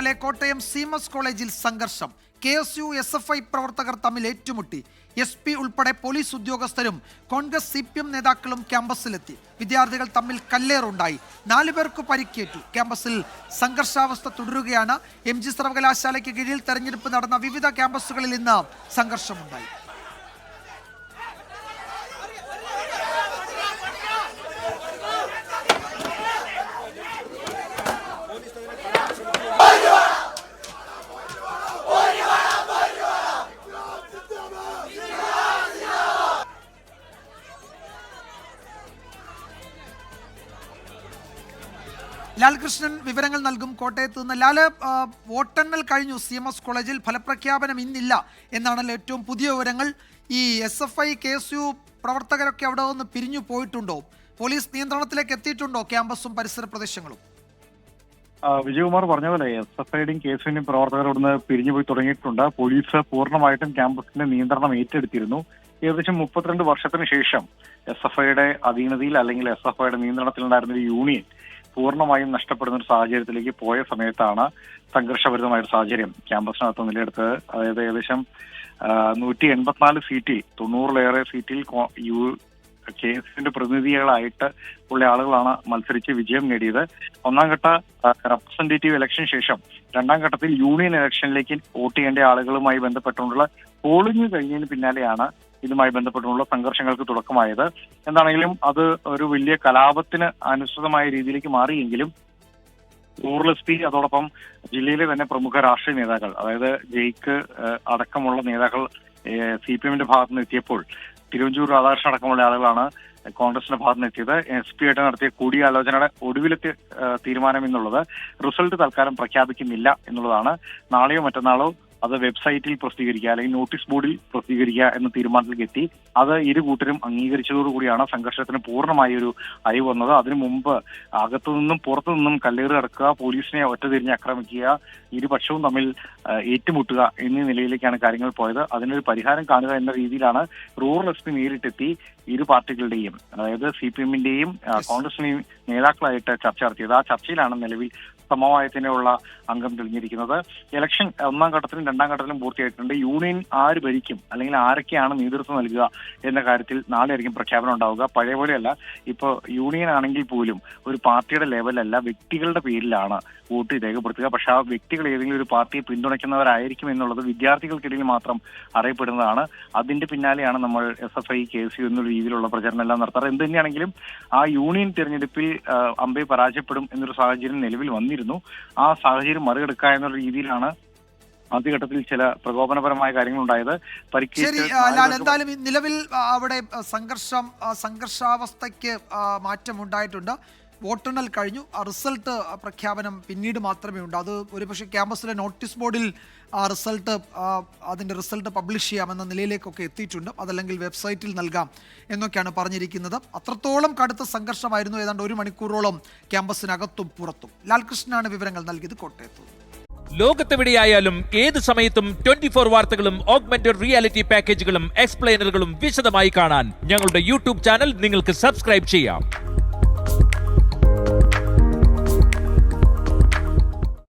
പിന്നാലെ കോട്ടയം സീമസ് കോളേജിൽ സംഘർഷം. K S U S F I പ്രവർത്തകർ തമ്മിൽ ഏറ്റുമുട്ടി. എസ് പി ഉൾപ്പെടെ പോലീസ് ഉദ്യോഗസ്ഥരും കോൺഗ്രസ് സി പി എം നേതാക്കളും ക്യാമ്പസിലെത്തി. വിദ്യാർത്ഥികൾ തമ്മിൽ കല്ലേറുണ്ടായി. നാലു പേർക്ക് പരിക്കേറ്റു. ക്യാമ്പസിൽ സംഘർഷാവസ്ഥ തുടരുകയാണ്. എം ജി സർവകലാശാലയ്ക്ക് കീഴിൽ തെരഞ്ഞെടുപ്പ് നടന്ന വിവിധ ക്യാമ്പസുകളിൽ ഇന്ന് സംഘർഷമുണ്ടായി. ലാൽകൃഷ്ണൻ വിവരങ്ങൾ നൽകും കോട്ടയത്ത് നിന്ന്. ലാൽ വോട്ടെണ്ണൽ കഴിഞ്ഞു. സി എം എസ് കോളേജിൽ ഫലപ്രഖ്യാപനം ഇന്നില്ല എന്നാണല്ലോ ഏറ്റവും പുതിയ വിവരങ്ങൾ. ഈ S F I K S U പ്രവർത്തകരൊക്കെ അവിടെ നിന്ന് പിരിഞ്ഞു പോയിട്ടുണ്ടോ? പോലീസ് നിയന്ത്രണത്തിലേക്ക് എത്തിയിട്ടുണ്ടോ ക്യാമ്പസും പരിസര പ്രദേശങ്ങളും? വിജയകുമാർ പറഞ്ഞ പോലെ എസ് എഫ് ഐയുടെയും കെ എസ് യുടെയും പ്രവർത്തകർ ഇവിടുന്ന് പിരിഞ്ഞുപോയി തുടങ്ങിയിട്ടുണ്ട്. പോലീസ് പൂർണമായിട്ടും ക്യാമ്പസിന്റെ നിയന്ത്രണം ഏറ്റെടുത്തിരുന്നു. ഏകദേശം മുപ്പത്തിരണ്ട് വർഷത്തിന് ശേഷം എസ് എഫ് ഐയുടെ അധീനതയിൽ അല്ലെങ്കിൽ എസ് എഫ് ഐയുടെ നിയന്ത്രണത്തിലുണ്ടായിരുന്ന ഒരു യൂണിയൻ പൂർണമായും നഷ്ടപ്പെടുന്ന ഒരു സാഹചര്യത്തിലേക്ക് പോയ സമയത്താണ് സംഘർഷഭരിതമായ ഒരു സാഹചര്യം. ക്യാമ്പസിനകത്ത് നിലയെടുത്ത് അതായത് ഏകദേശം നൂറ്റി എൺപത്തിനാല് സീറ്റിൽ തൊണ്ണൂറിലേറെ സീറ്റിൽ യു കെ എസിന്റെ പ്രതിനിധികളായിട്ട് ഉള്ള ആളുകളാണ് മത്സരിച്ച് വിജയം നേടിയത്. ഒന്നാം ഘട്ട റെപ്രസെന്റേറ്റീവ് ഇലക്ഷൻ ശേഷം രണ്ടാം ഘട്ടത്തിൽ യൂണിയൻ ഇലക്ഷനിലേക്ക് വോട്ട് ചെയ്യേണ്ട ആളുകളുമായി ബന്ധപ്പെട്ടുകൊണ്ടുള്ള പോളിംഗ് കഴിഞ്ഞതിന് പിന്നാലെയാണ് ഇതുമായി ബന്ധപ്പെട്ടുള്ള സംഘർഷങ്ങൾക്ക് തുടക്കമായത്. എന്താണെങ്കിലും അത് ഒരു വലിയ കലാപത്തിന് അനുസൃതമായ രീതിയിലേക്ക് മാറിയെങ്കിലും റൂറൽ അതോടൊപ്പം ജില്ലയിലെ തന്നെ പ്രമുഖ രാഷ്ട്രീയ നേതാക്കൾ അതായത് ജയ്ക്ക് അടക്കമുള്ള നേതാക്കൾ സി പി എമ്മിന്റെ ഭാഗത്ത് നിന്ന് എത്തിയപ്പോൾ തിരുവഞ്ചൂർ രാധാകൃഷ്ണൻ അടക്കമുള്ള ആളുകളാണ് കോൺഗ്രസിന്റെ ഭാഗത്ത് എത്തിയത്. എസ് പി ആയിട്ട് നടത്തിയ കൂടിയാലോചനയുടെ ഒടുവിലത്തെ തീരുമാനം എന്നുള്ളത് റിസൾട്ട് തൽക്കാലം പ്രഖ്യാപിക്കുന്നില്ല എന്നുള്ളതാണ്. നാളെയോ മറ്റന്നാളോ അത് വെബ്സൈറ്റിൽ പ്രസിദ്ധീകരിക്കുക അല്ലെങ്കിൽ നോട്ടീസ് ബോർഡിൽ പ്രസിദ്ധീകരിക്കുക എന്ന തീരുമാനത്തിലേക്ക് എത്തി. അത് ഇരു കൂട്ടരും അംഗീകരിച്ചതോടുകൂടിയാണ് സംഘർഷത്തിന് പൂർണമായ ഒരു അയവ് വന്നത്. അതിനു മുമ്പ് അകത്തു നിന്നും പുറത്തു നിന്നും കല്ലേറ് കിടക്കുക പോലീസിനെ ഒറ്റതിരിഞ്ഞ് ആക്രമിക്കുക ഇരുപക്ഷവും തമ്മിൽ ഏറ്റുമുട്ടുക എന്നീ നിലയിലേക്കാണ് കാര്യങ്ങൾ പോയത്. അതിനൊരു പരിഹാരം കാണുക എന്ന രീതിയിലാണ് റൂറൽ എസ് പി നേരിട്ടെത്തി. ഇരു പാർട്ടികളുടെയും അതായത് സി പി എമ്മിന്റെയും കോൺഗ്രസിന്റെയും നേതാക്കളായിട്ട് ചർച്ച നടത്തിയത് ആ ചർച്ചയിലാണ് നിലവിൽ സമവായത്തിനുള്ള അംഗം തെളിഞ്ഞിരിക്കുന്നത്. ഇലക്ഷൻ ഒന്നാം ഘട്ടത്തിലും രണ്ടാം ഘട്ടത്തിലും പൂർത്തിയായിട്ടുണ്ട്. യൂണിയൻ ആര് ഭരിക്കും അല്ലെങ്കിൽ ആരൊക്കെയാണ് നേതൃത്വം നൽകുക എന്ന കാര്യത്തിൽ നാളെ ആയിരിക്കും പ്രഖ്യാപനം ഉണ്ടാവുക. പഴയ പോലെയല്ല ഇപ്പോൾ യൂണിയൻ ആണെങ്കിൽ പോലും ഒരു പാർട്ടിയുടെ ലെവലല്ല വ്യക്തികളുടെ പേരിലാണ് വോട്ട് രേഖപ്പെടുത്തുക. പക്ഷെ ആ വ്യക്തികൾ ഏതെങ്കിലും ഒരു പാർട്ടിയെ പിന്തുണയ്ക്കുന്നവരായിരിക്കും എന്നുള്ളത് വിദ്യാർത്ഥികൾക്കിടയിൽ മാത്രം അറിയപ്പെടുന്നതാണ്. അതിന്റെ പിന്നാലെയാണ് നമ്മൾ S F I K C എന്നുള്ള രീതിയിലുള്ള പ്രചരണം എല്ലാം നടത്താറ്. എന്ത് തന്നെയാണെങ്കിലും ആ യൂണിയൻ തിരഞ്ഞെടുപ്പിൽ അമ്പെ പരാജയപ്പെടും എന്നൊരു സാഹചര്യം നിലവിൽ വന്നിരുന്നു. ആ സാഹചര്യം മറികടക്കുക എന്നുള്ള രീതിയിലാണ് ആദ്യഘട്ടത്തിൽ ചില പ്രകോപനപരമായ കാര്യങ്ങൾ ഉണ്ടായത് ശരി ലാൽ എന്തായാലും നിലവിൽ അവിടെ സംഘർഷം സംഘർഷാവസ്ഥയ്ക്ക് മാറ്റമുണ്ടായിട്ടുണ്ട്. വോട്ടെണ്ണൽ കഴിഞ്ഞു. റിസൾട്ട് പ്രഖ്യാപനം പിന്നീട് മാത്രമേ ഉണ്ട് അത് ഒരുപക്ഷെ ക്യാമ്പസിലെ നോട്ടീസ് ബോർഡിൽ ആ റിസൾട്ട് അതിന്റെ റിസൾട്ട് പബ്ലിഷ് ചെയ്യാമെന്ന നിലയിലേക്കൊക്കെ എത്തിയിട്ടുണ്ട്. അതല്ലെങ്കിൽ വെബ്സൈറ്റിൽ നൽകാം എന്നൊക്കെയാണ് പറഞ്ഞിരിക്കുന്നത്. അത്രത്തോളം കടുത്ത സംഘർഷമായിരുന്നു ഏതാണ്ട് ഒരു മണിക്കൂറോളം ക്യാമ്പസിനകത്തും പുറത്തും. ലാൽകൃഷ്ണനാണ് വിവരങ്ങൾ നൽകിയത് കോട്ടയത്ത്. ലോകത്തെവിടെയായാലും ഏത് സമയത്തും ട്വന്റി ഫോർ വാർത്തകളും ഓഗ്മെന്റഡ് റിയാലിറ്റി പാക്കേജുകളും എക്സ്പ്ലെയിനറുകളും വിശദമായി കാണാൻ ഞങ്ങളുടെ യൂട്യൂബ് ചാനൽ നിങ്ങൾക്ക് സബ്സ്ക്രൈബ് ചെയ്യാം.